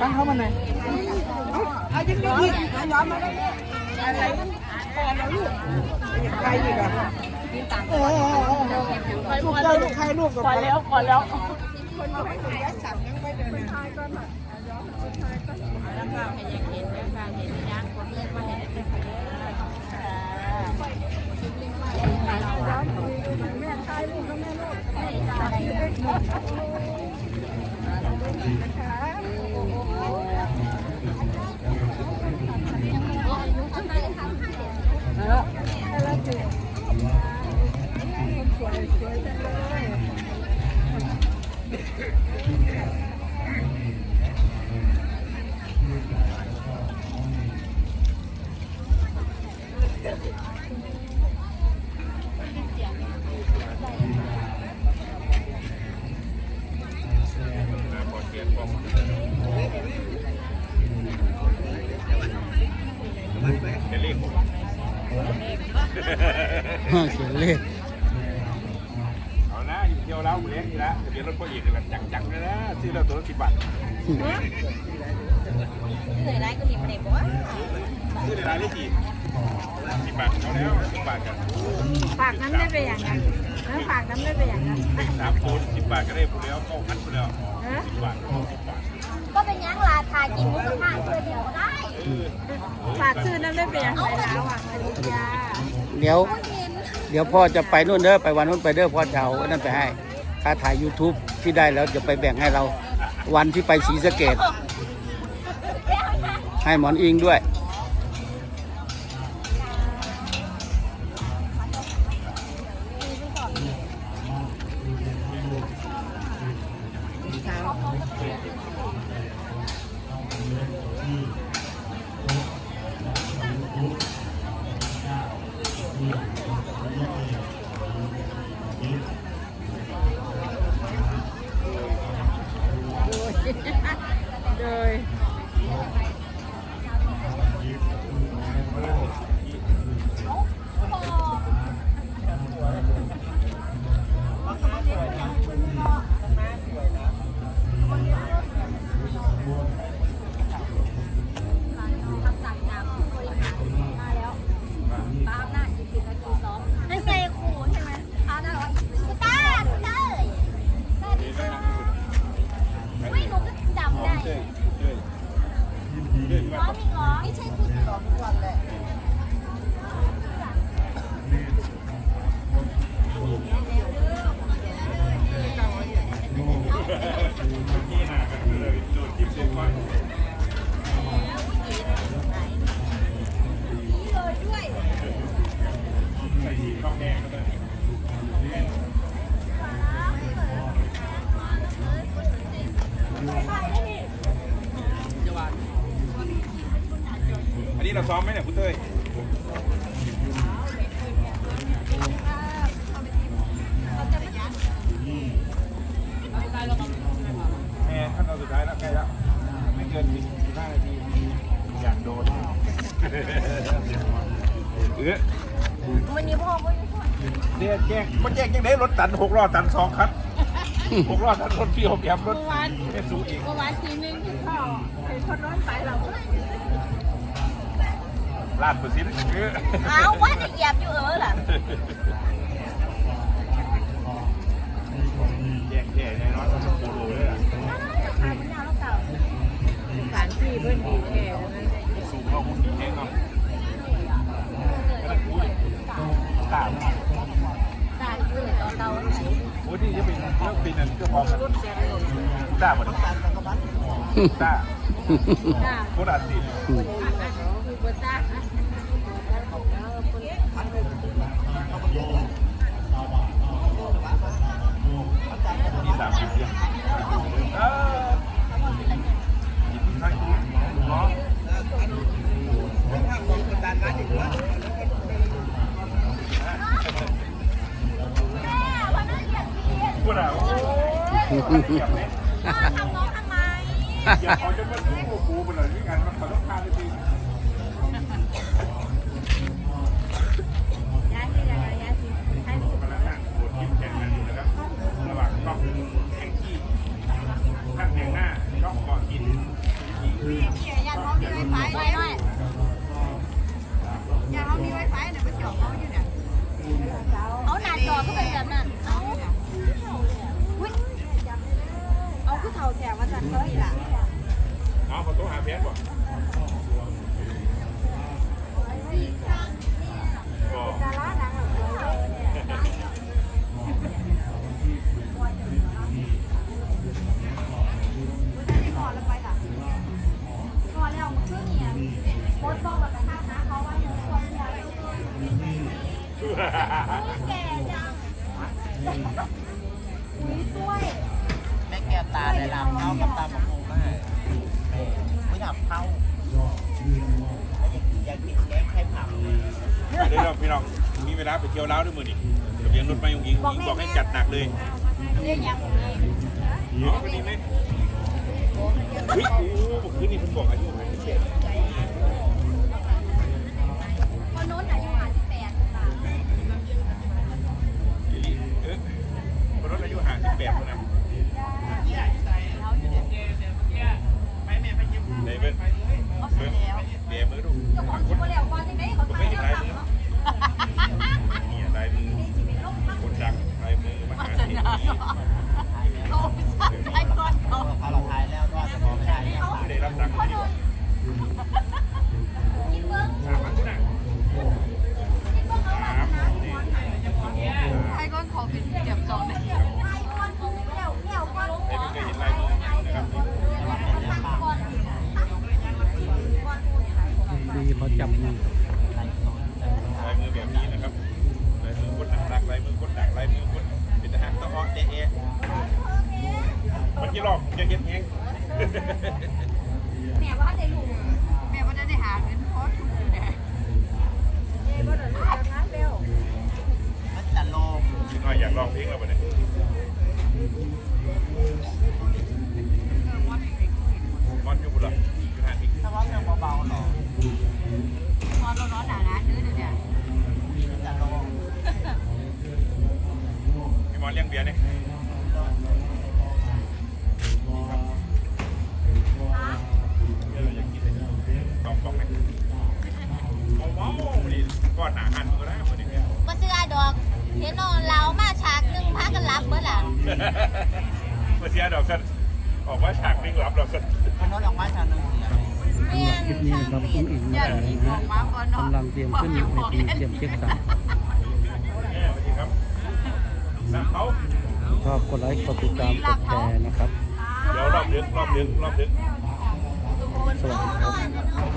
ตั้งเข้ามาหน่อยเอาจริงจริงย้อนมาได้อะไรพอแล้วลูกใครอีกอะเออลูกเจ้าลูกใครลูกกับพอแล้วพอแล้วเ thời gian ขียนเลขเอานะอยู่เที่ยวแล้วเลี้ยงนี่ละทะเบียนรถพ่อเอกเลยจังๆเลยนะซื้อแล้วตัวละสิบบาทเหนื่อยไรก็มีประเด็นบอกว่าซื้อในร้านได้กี่สิบบาทเอาแล้วสิบบาทกันฝากน้ำได้ไปอย่างนั้นเออฝากน้ำได้ไปอย่างนั้นสามคนสิบบาทก็ได้พูดแล้วก็พันไปแล้วสิบบาทสิบบาทก็เป็นยังลาทากินหมุกกระทะเพื่อเดียวก็ได้ฝากซื้อน้ำได้ไปอย่างไรแล้วอะอริยา เดี๋ยว เดี๋ยวพ่อจะไปนู่นเด้อไปวันนู้นไปเด้อพ่อจะเอาอันนั้นไปให้ค่าถ่าย YouTube ที่ได้แล้วจะไปแบ่งให้เราวันที่ไปศรีสะเกดให้หมอนอิงด้วย โอันนี้เราซ้อมไหมเนี่ยคุณเต้ย เดี๋ยวแจ้งมันแจ้งยังไงรถตันหกล้อตันสองคันหกล้อตันรถพี่หกแยมรถไม่สู้อีกเมื่อวานทีนึงที่พ่อเห็นคนร้อนไปเราก็ลาดเปอร์เซ็นต์เออเอาว่าจะเหยียบอยู่เออล่ะแโอ้นี่จะเป็นเรื่องปีนั้นก็พอกันตาหมดตาจ้าโคตรอัดติดคือบัวจ้า นั้นเหยียบพี่พูดอะโอ้ยพ่อทำน้องทำไมอย่าขอจะมาดูกูกูไปเลยนี่กันมันขอต้องการเลยสิ แถวมาสั่นเขาอีกล่ะเอาขอตัวหาเพชรบ่ก็ดาราดังแบบพอแล้วมันคือเนี่ยโพสต์บอกแบบนั้นนะเขาว่าอยู่คนเก้วตาได้ลำเข้ากับตาบะปูมากไม่ลำเข้าแล้วอยากอยากกินแกงไข่ผักเดี๋ยวพี่น้องมีเวลาไปเที่ยวล้าวด้วยมือนี่ทะเบียงรถไม่ยงยิงยิงบอกให้จัดหนักเลยเรียกยังอ๋อวันนี้ไหมเฮ้ยโอ้โหคืนนี้ผมบอกอายุไหนเจ็ด คนโน้นอายุห้าสิบแปดค่ะ เออคนรถอายุห่างสิบแปดคนนะไหนเบิ้งเบิ้งเดี๋ยวมือดู เจ้าของคิดว่าแล้วก่อนที่ไหนเขา ผม ตา ไม่ ย เห็น แล้ว ลายมือเนี่ยลายมือคนดังลายมือมหาเศรษฐี โอ้ยใช่ก่อนเขา พอเราทายแล้วก็จะมองไม่ได้เนี่ย ไม่ได้รับตังค์ดีกว่า คิดเบิ้ง สามพันที่ไหน คิดเบิ้งเอา สามสี่ ไอ้ก้อนขอเป็นเก็บสองเลย ไอ้ก้อนของเดี่ยวเดี่ยวก้อนหัว ไม่เคยเห็นลายมือนะครับ ก้อน ดีเขา จับมือ ลายมือแบบนี้นะครับลายมือคนหนักรักลายมือคนดังลายมือคนเป็นทหารตะอ้อเตะเอะมันยี่หลอกจะเห็นแห้ง แม่ว่าได้ลูก แม่ว่าจะได้หาเงินพอทุกอยู่เนี่ยเอ้ก็เดินทางนั้นเร็ว มันจะโลง พี่น้อยอยากลองเพลงแล้วปะเนี่ยมอนอยู่บุรีอยู่หาดอีก ถ้าว่าเรื่องเบาๆหรอ พอเราร้อนหนาร้านดื้อเนี่ย มันจะโลง พี่มอน เลี้ยงเบียร์เนี่ยเดี๋ยวเราอยากกินเลยลองบอกไหมเอาว้าวนี่ก้อนหนาหันก็ได้วันนี้เนี่ยก็ซื้อดอกเห็นนอนเรามาฉากนึงพากันรับเมื่อหลังมาเสียดอกสันออกว่าฉากนิ่งรับดอกสันมันน้อยออกมาทางนึงเสียเมียนคลิปนี้นะครับอุ้งอิงมาแล้วนะฮะกำลังเตรียมขึ้นเวทีเตรียมเช็คสัตว์ สามเขาชอบกดไลค์กดติดตามกดแชร์นะครับ เดี๋ยวรอบดึกรอบดึกรอบดึก สวัสดีครับ